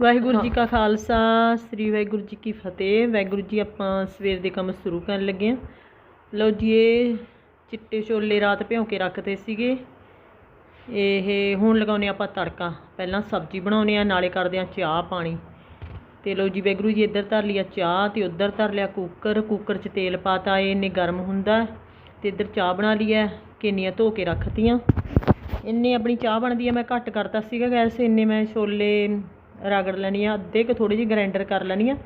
ਵਾਹਿਗੁਰੂ ਜੀ ਕਾ ਖਾਲਸਾ ਸ੍ਰੀ ਵਾਹਿਗੁਰੂ ਜੀ ਕੀ ਫਤਿਹ। ਵਾਹਿਗੁਰੂ ਜੀ ਆਪਾਂ ਸਵੇਰ ਦੇ ਕੰਮ ਸ਼ੁਰੂ ਕਰਨ ਲੱਗੇ ਹਾਂ। ਲਓ ਜੀ ਇਹ ਚਿੱਟੇ ਛੋਲੇ ਰਾਤ ਭਿਉਂ ਕੇ ਰੱਖਦੇ ਸੀਗੇ। ਇਹ ਹੁਣ ਲਗਾਉਨੇ ਆਪਾਂ ਤੜਕਾ। ਪਹਿਲਾਂ ਸਬਜ਼ੀ ਬਣਾਉਨੇ ਆ ਨਾਲੇ ਕਰਦੇ ਆ ਚਾਹ ਪਾਣੀ। ਤੇ ਲਓ ਜੀ ਵਾਹਿਗੁਰੂ ਜੀ ਇੱਧਰ ਧਰ ਲਿਆ ਚਾਹ ਤੇ ਉੱਧਰ ਧਰ ਲਿਆ ਕੁੱਕਰ। ਕੁੱਕਰ 'ਚ ਤੇਲ ਪਾਤਾ ਇਹ ਇੰਨੇ ਗਰਮ ਹੁੰਦਾ ਤੇ ਇੱਧਰ ਚਾਹ ਬਣਾ ਲਈ ਹੈ ਕਿੰਨੀਆਂ ਧੋ ਕੇ ਰੱਖਤੀਆਂ। ਇੰਨੇ ਆਪਣੀ ਚਾਹ ਬਣਦੀ ਹੈ ਮੈਂ ਘੱਟ ਕਰਤਾ ਸੀਗਾ ਗੈਸ ਇੰਨੇ ਮੈਂ ਛੋਲੇ ਰਗੜ ਲੈਣੀ ਆ, ਅੱਧੇ ਕੁ ਥੋੜੀ ਜਿਹੀ ਗ੍ਰਾਈਂਡਰ ਕਰ ਲੈਣੀ ਆ।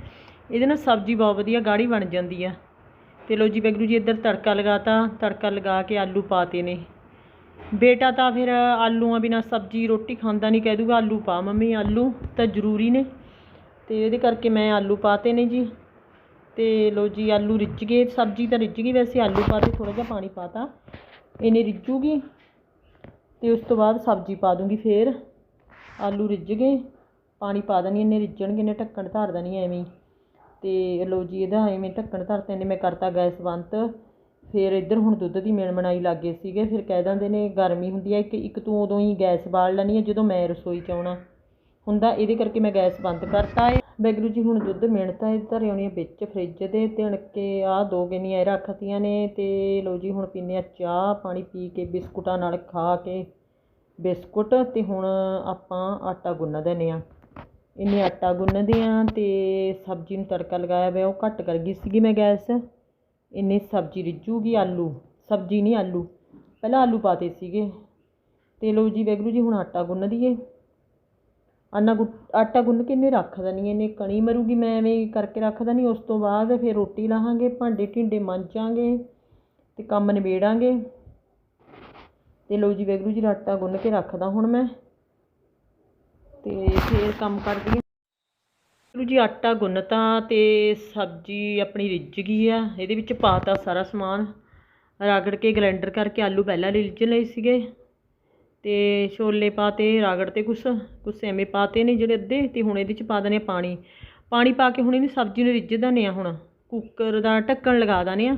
ਇਹਦੇ ਨਾਲ ਸਬਜ਼ੀ ਬਹੁਤ ਵਧੀਆ ਗਾੜੀ ਬਣ ਜਾਂਦੀ ਆ। ਤੇ ਲੋ ਜੀ ਵਾਹਿਗੁਰੂ ਜੀ, ਇੱਧਰ ਤੜਕਾ ਲਗਾਤਾ, ਤੜਕਾ ਲਗਾ ਕੇ ਆਲੂ ਪਾਤੇ ਨੇ। ਬੇਟਾ ਤਾਂ ਫਿਰ ਆਲੂਆਂ ਬਿਨਾ ਸਬਜ਼ੀ ਰੋਟੀ ਖਾਂਦਾ ਨਹੀਂ, ਕਹਿ ਦੂਗਾ ਆਲੂ ਪਾ ਮੰਮੀ, ਆਲੂ ਤਾਂ ਜ਼ਰੂਰੀ ਨੇ। ਤੇ ਇਹਦੇ ਕਰਕੇ ਮੈਂ ਆਲੂ ਪਾਤੇ ਨੇ ਜੀ। ਤੇ ਲੋ ਜੀ ਆਲੂ ਰਿੱਝ ਗਏ, ਸਬਜ਼ੀ ਤਾਂ ਰਿੱਝ ਗਈ, ਵੈਸੇ ਆਲੂ ਪਾਤੇ ਥੋੜਾ ਜਿਹਾ ਪਾਣੀ ਪਾਤਾ। ਇਹਨੇ ਰਿੱਝੂਗੀ। ਤੇ ਉਸ ਤੋਂ ਬਾਅਦ ਸਬਜ਼ੀ ਪਾ ਦੂੰਗੀ ਫੇਰ। ਆਲੂ ਰਿੱਝ ਗਏ। ਪਾਣੀ ਪਾ ਦੇਣੀ ਇਹਨੇ ਰਿੱਝਣਗੇ ਨੇ ਢੱਕਣ ਧਰ ਦੇਣੀ ਐਵੇਂ ਹੀ। ਤੇ ਲੋ ਜੀ, ਇਹਦਾ ਐਵੇਂ ਢੱਕਣ ਧਰਤੇ ਇਹਨੇ, ਮੈਂ ਕਰਤਾ ਗੈਸ ਬੰਦ। ਫਿਰ ਇੱਧਰ ਹੁਣ ਦੁੱਧ ਦੀ ਮੇਣ ਬਣਾਈ ਗਏ ਸੀਗੇ, ਫਿਰ ਕਹਿ ਦਿੰਦੇ ਨੇ ਗਰਮੀ ਹੁੰਦੀ ਹੈ ਇੱਕ ਇੱਕ ਤੂੰ ਉਦੋਂ ਹੀ ਗੈਸ ਬਾਲ ਲੈਣੀ ਹੈ ਜਦੋਂ ਮੈਂ ਰਸੋਈ 'ਚ ਆਉਣਾ। ਹੁੰਦਾ ਇਹਦੇ ਕਰਕੇ ਮੈਂ ਗੈਸ ਬੰਦ ਕਰਤਾ ਹੈ ਬੈਗਰੂ ਜੀ, ਹੁਣ ਦੁੱਧ ਮਿਹਨਤਾਂ ਇਹ ਧਰੇ ਆਉਣੀਆਂ ਵਿੱਚ ਫਰਿੱਜ ਦੇ ਤਿਣ ਕੇ ਆਹ ਦੋ ਗਿੰਨੀਆਂ ਇਹ ਰੱਖਤੀਆਂ ਨੇ, ਤੇ ਲੋ ਜੀ, ਹੁਣ ਪੀਨੇ ਆ ਚਾਹ, ਪਾਣੀ ਪੀ ਕੇ ਬਿਸਕੁਟਾਂ ਨਾਲ ਖਾ ਕੇ ਬਿਸਕੁਟ, ਤੇ ਹੁਣ ਆਪਾਂ ਆਟਾ ਗੁੰਨ ਦਿੰਦੇ ਆ। ਇੰਨੇ ਆਟਾ ਗੁੰਨਦੇ ਆ ਤੇ ਸਬਜ਼ੀ ਨੂੰ ਤੜਕਾ ਲਗਾਇਆ ਹੋਇਆ, ਉਹ ਘੱਟ ਕਰ ਗਈ ਸੀਗੀ ਮੈਂ ਗੈਸ। ਇੰਨੇ ਸਬਜ਼ੀ ਰਿੱਝੂਗੀ ਆਲੂ, ਸਬਜ਼ੀ ਨਹੀਂ ਆਲੂ, ਪਹਿਲਾਂ ਆਲੂ ਪਾਤੇ ਸੀਗੇ। ਤੇ ਲੋ ਜੀ ਵੈਗਰੂ ਜੀ, ਹੁਣ ਆਟਾ ਗੁੰਨ ਦਈਏ। ਆਨਾ ਗੁ, ਆਟਾ ਗੁੰਨ ਕੇ ਇਹਨੇ ਰੱਖਦਾ ਨਹੀਂ ਇਹਨੇ ਕਣੀ ਮਰੂਗੀ, ਮੈਂ ਐਵੇਂ ਕਰਕੇ ਰੱਖਦਾ ਨਹੀਂ ਉਸ ਤੋਂ ਬਾਅਦ ਫਿਰ ਰੋਟੀ ਲਾਹਾਂਗੇ, ਭਾਂਡੇ ਢਿੰਡੇ ਮਾਂਜਾਂਗੇ ਤੇ ਕੰਮ ਨਿਬੇੜਾਂਗੇ। ਤੇ ਲੋ ਜੀ ਵੈਗਰੂ ਜੀ, ਆਟਾ ਗੁੰਨ ਕੇ ਰੱਖਦਾ ਹੁਣ ਮੈਂ। ਤੇ ਫਿਰ ਕੰਮ ਕਰਦੀ ਹਾਂ। ਜੀ, ਆਟਾ ਗੁੰਨਤਾ ਤੇ ਸਬਜ਼ੀ ਆਪਣੀ ਰਿੱਝ ਗਈ ਆ। ਇਹਦੇ ਵਿੱਚ ਪਾਤਾ ਸਾਰਾ ਸਮਾਨ। ਰਗੜ ਕੇ ਗ੍ਰਾਈਂਡਰ ਕਰਕੇ ਆਲੂ ਪਹਿਲਾਂ ਰਿੱਝ ਲਏ ਸੀਗੇ। ਤੇ ਛੋਲੇ ਪਾਤੇ ਰਗੜ ਤੇ ਕੁਛ ਕੁਛ ਐਵੇਂ ਪਾਤੇ ਨੇ ਜਿਹੜੇ ਅੱਧੇ ਤੇ ਹੁਣ ਇਹਦੇ ਚ ਪਾ ਦਨੇ ਪਾਣੀ। ਪਾਣੀ ਪਾ ਕੇ ਹੁਣ ਇਹਨੂੰ ਸਬਜ਼ੀ ਨੂੰ ਰਿੱਝ ਦਨੇ ਆ ਹੁਣ। ਕੁੱਕਰ ਦਾ ਢੱਕਣ ਲਗਾ ਦਨੇ ਆ।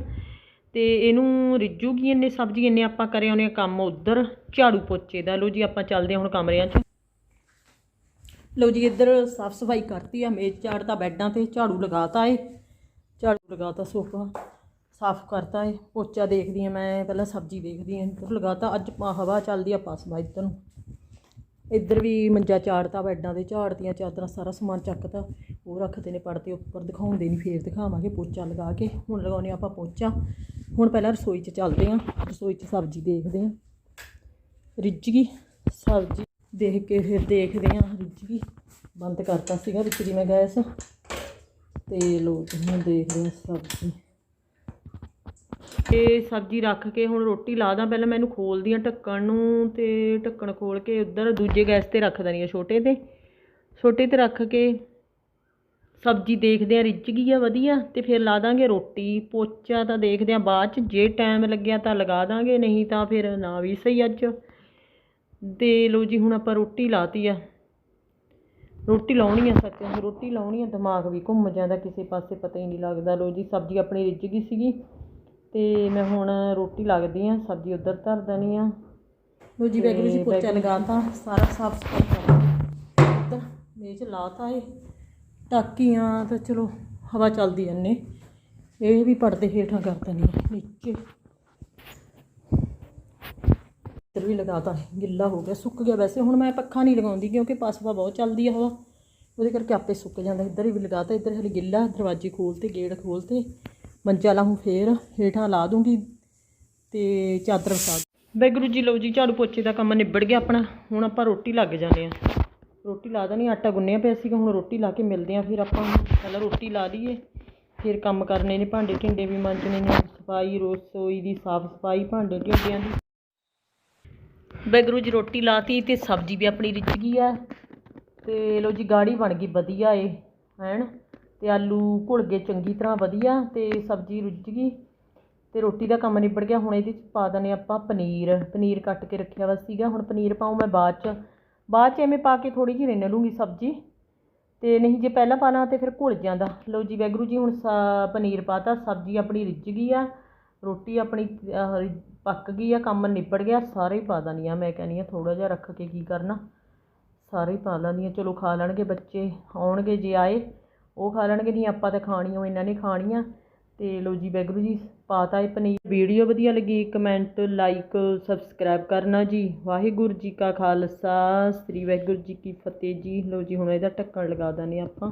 ਤੇ ਇਹਨੂੰ ਰਿੱਝੂਗੀ ਇੰਨੇ ਸਬਜ਼ੀ, ਇੰਨੇ ਆਪਾਂ ਕਰੇ ਆਉਨੇ ਕੰਮ ਉਧਰ। ਝਾੜੂ ਪੋਚੇ ਦਾ। ਲੋ ਜੀ, ਆਪਾਂ ਚੱਲਦੇ ਹਾਂ ਹੁਣ ਕਮਰਿਆਂ 'ਚ। ਲਓ ਜੀ, ਇੱਧਰ ਸਾਫ਼ ਸਫ਼ਾਈ ਕਰਤੀ ਆ ਮੇਜ਼ ਝਾੜਤਾ ਬੈੱਡਾਂ ਤੇ, ਝਾੜੂ ਲਗਾਤਾ ਏ। ਝਾੜੂ ਲਗਾਤਾ, ਸੋਫਾ ਸਾਫ਼ ਕਰਤਾ ਏ। ਪੋਚਾ ਦੇਖਦੀ ਆ ਮੈਂ, ਪਹਿਲਾਂ ਸਬਜ਼ੀ ਦੇਖਦੀ ਆ। ਇੱਧਰ ਲਗਾਤਾ, ਅੱਜ ਹਵਾ ਚੱਲਦੀ ਆ ਪਾਸਵਾ ਇੱਧਰ ਨੂੰ। ਇੱਧਰ ਵੀ ਮੰਜਾ ਝਾੜਤਾ ਬੈੱਡਾਂ ਤੇ ਝਾੜਤੀਆਂ ਚਾਦਰਾਂ ਸਾਰਾ ਸਮਾਨ ਚੱਕਤਾ। ਉਹ ਰੱਖਦੇ ਨੇ ਪੜਦੇ ਉੱਪਰ, ਦਿਖਾਉਂਦੇ ਨਹੀਂ ਫੇਰ ਦਿਖਾਵਾਂਗੇ ਪੋਚਾ ਲਗਾ ਕੇ। ਹੁਣ ਲਗਾਉਨੇ ਆਪਾਂ ਪੋਚਾ। ਹੁਣ ਪਹਿਲਾਂ ਰਸੋਈ 'ਚ ਚੱਲਦੇ ਆ, ਰਸੋਈ 'ਚ ਸਬਜ਼ੀ ਦੇਖਦੇ ਆ। ਰਿੱਝ ਗਈ, ਸਬਜ਼ੀ ਦੇਖ ਕੇ ਫਿਰ ਦੇਖਦੇ ਹਾਂ ਰਿੱਝ ਗਈ ਬੰਦ ਕਰਤਾ ਸੀਗਾ ਵਿੱਚ ਦੀ ਮੈਂ ਗੈਸ। ਤੇ ਲੋਕ ਹੁਣ ਦੇਖਦੇ ਹਾਂ ਸਬਜ਼ੀ। ਤੇ ਸਬਜ਼ੀ ਰੱਖ ਕੇ ਹੁਣ ਰੋਟੀ ਲਾ ਦਾਂ, ਪਹਿਲਾਂ ਮੈਨੂੰ ਖੋਲਦੀ ਆ ਢੱਕਣ ਨੂੰ ਤੇ ਢੱਕਣ ਖੋਲ ਕੇ ਉੱਧਰ ਦੂਜੇ ਗੈਸ ਤੇ ਰੱਖ ਦੇਣੀ ਆ ਛੋਟੇ ਤੇ। ਛੋਟੇ ਤੇ ਰੱਖ ਕੇ ਸਬਜ਼ੀ ਦੇਖਦੇ ਆ ਰਿੱਝ ਗਈ ਆ ਵਧੀਆ ਤੇ ਫਿਰ ਲਾ ਦਾਂਗੇ ਰੋਟੀ। ਪੋਚਾ ਤਾਂ ਦੇਖਦੇ ਆ ਬਾਅਦ ਚ, ਜੇ ਟਾਈਮ ਲੱਗਿਆ ਤਾਂ ਲਗਾ ਦਾਂਗੇ, ਨਹੀਂ ਤਾਂ ਫਿਰ ਨਾ ਵੀ ਸਹੀ ਅੱਜ। ਤੇ ਲੋ ਜੀ ਹੁਣ ਆਪਾਂ ਰੋਟੀ ਲਾਤੀ ਆ। ਰੋਟੀ ਲਾਉਣੀ ਆ ਸੱਚ ਰੋਟੀ ਲਾਉਣੀ ਆ ਦਿਮਾਗ ਵੀ ਘੁੰਮ ਜਾਂਦਾ ਕਿਸੇ ਪਾਸੇ ਪਤਾ ਹੀ ਨਹੀਂ ਲੱਗਦਾ। ਲੋ ਜੀ ਸਬਜ਼ੀ ਆਪਣੀ ਰਿੱਝ ਗਈ ਸੀਗੀ ਤੇ ਮੈਂ ਹੁਣ ਰੋਟੀ ਲੱਗਦੀ ਆ ਸਬਜ਼ੀ ਉਧਰ ਧਰ ਦੇਣੀ ਆ। ਲੋ ਜੀ ਵੈਗਰੂ ਜੀ ਪੋਚਾ ਲਗਾਤਾ ਸਾਰਾ ਸਾਫ਼ ਸਫ਼ਾਈ ਕਰ ਇੱਧਰ ਮੇਜ਼ ਲਾਤਾ ਏ ਟਾਕੀਆਂ ਤਾਂ ਚਲੋ ਹਵਾ ਚੱਲਦੀ ਐਨੇ ਇਹ ਵੀ ਪੜਦੇ ਹੇਠਾਂ ਕਰ ਦੇਣੀ ਨੀਚੇ। ਇੱਧਰ ਵੀ ਲਗਾਤਾ ਗਿੱਲਾ ਹੋ ਗਿਆ, ਸੁੱਕ ਗਿਆ ਵੈਸੇ। ਹੁਣ ਮੈਂ ਪੱਖਾ ਨਹੀਂ ਲਗਾਉਂਦੀ ਕਿਉਂਕਿ ਪਾਸਵਾ ਬਹੁਤ ਚੱਲਦੀ ਆ ਹਵਾ। ਉਹਦੇ ਕਰਕੇ ਆਪੇ ਸੁੱਕ ਜਾਂਦਾ। ਇੱਧਰ ਵੀ ਲਗਾਤਾ ਇੱਧਰ ਹਲੇ ਗਿੱਲਾ, ਦਰਵਾਜ਼ੇ ਖੋਲਤੇ ਗੇਟ ਖੋਲਤੇ ਮੰਜਾ ਲਾਹੂੰ ਫੇਰ, ਹੇਠਾਂ ਲਾ ਦੂੰਗੀ ਤੇ ਚਾਦਰ ਵਿਛਾ ਬੈਗਰੂ ਜੀ, ਲਓ ਜੀ, ਝਾੜੂ ਪੋਚੇ ਦਾ ਕੰਮ ਨਿਬੜ ਗਿਆ ਆਪਣਾ। ਹੁਣ ਆਪਾਂ ਰੋਟੀ ਲੱਗ ਜਾਂਦੇ ਆ। ਰੋਟੀ ਲਾ ਦੇਣੀ, ਆਟਾ ਗੁੰਨਿਆ ਪਿਆ ਸੀਗਾ। ਹੁਣ ਰੋਟੀ ਲਾ ਕੇ ਮਿਲਦੇ ਆ ਫਿਰ ਆਪਾਂ। ਪਹਿਲਾਂ ਰੋਟੀ ਲਾ ਲਈਏ, ਫਿਰ ਕੰਮ ਕਰਨੇ ਨੇ ਭਾਂਡੇ ਢਿੰਡੇ ਵੀ ਮਾਂਜਣੇ ਨੇ। ਸਫ਼ਾਈ ਰਸੋਈ ਦੀ ਸਾਫ਼ ਸਫ਼ਾਈ ਭਾਂਡੇ ਢਿੰਡਿਆਂ ਦੀ। ਬੈਗਰੂ ਜੀ ਰੋਟੀ ਲਾਤੀ ਤੇ ਸਬਜ਼ੀ ਵੀ ਆਪਣੀ ਰਿੱਝ ਗਈ ਆ। ਤੇ ਲੋ ਜੀ ਗਾੜੀ ਬਣ ਗਈ ਵਧੀਆ ਏ ਹੈਨ ਤੇ ਆਲੂ ਘੁਲ ਗਏ ਚੰਗੀ ਤਰ੍ਹਾਂ ਵਧੀਆ ਤੇ ਸਬਜ਼ੀ ਰਿੱਝ ਗਈ। ਤੇ ਰੋਟੀ ਦਾ ਕੰਮ ਨਿਬੜ ਗਿਆ, ਹੁਣ ਇਹਦੇ ਚ ਪਾ ਦਨੇ ਆਪਾਂ ਪਨੀਰ। ਪਨੀਰ ਕੱਟ ਕੇ ਰੱਖਿਆ ਵਾ ਸੀਗਾ, ਹੁਣ ਪਨੀਰ ਪਾਉ ਮੈਂ ਬਾਅਦ ਚ। ਬਾਅਦ ਚ ਐਵੇਂ ਪਾ ਕੇ ਥੋੜੀ ਜਿਹੀ ਰਿੰਨ ਲੂੰਗੀ ਸਬਜ਼ੀ। ਤੇ ਨਹੀਂ ਜੇ ਪਹਿਲਾਂ ਪਾਣਾ ਤੇ ਫਿਰ ਘੁਲ ਜਾਂਦਾ। ਲਓ ਜੀ ਵੈਗਰੂ ਜੀ ਹੁਣ ਸਾ- ਪਨੀਰ ਪਾਤਾ, ਸਬਜ਼ੀ ਆਪਣੀ ਰਿੱਝ ਗਈ ਆ। ਰੋਟੀ ਆਪਣੀ ਪੱਕ ਗਈ ਆ, ਕੰਮ ਨਿਬੜ ਗਿਆ, ਸਾਰੇ ਹੀ ਪਾ ਦਿੰਦੀ ਹਾਂ ਮੈਂ ਕਹਿੰਦੀ ਹਾਂ ਥੋੜ੍ਹਾ ਜਿਹਾ ਰੱਖ ਕੇ ਕੀ ਕਰਨਾ? ਸਾਰੇ ਹੀ ਪਾ ਲੈਂਦੀ ਹਾਂ ਚਲੋ ਖਾ ਲੈਣਗੇ ਬੱਚੇ, ਆਉਣਗੇ ਜੇ ਆਏ, ਉਹ ਖਾ ਲੈਣਗੇ, ਨਹੀਂ ਆਪਾਂ ਤਾਂ ਖਾਣੀ ਉਹ ਇਹਨਾਂ ਨੇ ਖਾਣੀ ਆ ਅਤੇ ਲੋ ਜੀ, ਵਾਹਿਗੁਰੂ ਜੀ, ਪਾਤਾ ਇਹ ਪਨੀਰ। ਵੀਡੀਓ ਵਧੀਆ ਲੱਗੀ, ਕਮੈਂਟ, ਲਾਈਕ, ਸਬਸਕ੍ਰਾਈਬ ਕਰਨਾ ਜੀ। ਵਾਹਿਗੁਰੂ ਜੀ ਕਾ ਖਾਲਸਾ, ਸ੍ਰੀ ਵਾਹਿਗੁਰੂ ਜੀ ਕੀ ਫਤਿਹ ਜੀ। ਲੋ ਜੀ, ਹੁਣ ਇਹਦਾ ਢੱਕਣ ਲਗਾ ਦਿੰਦੇ ਆਪਾਂ।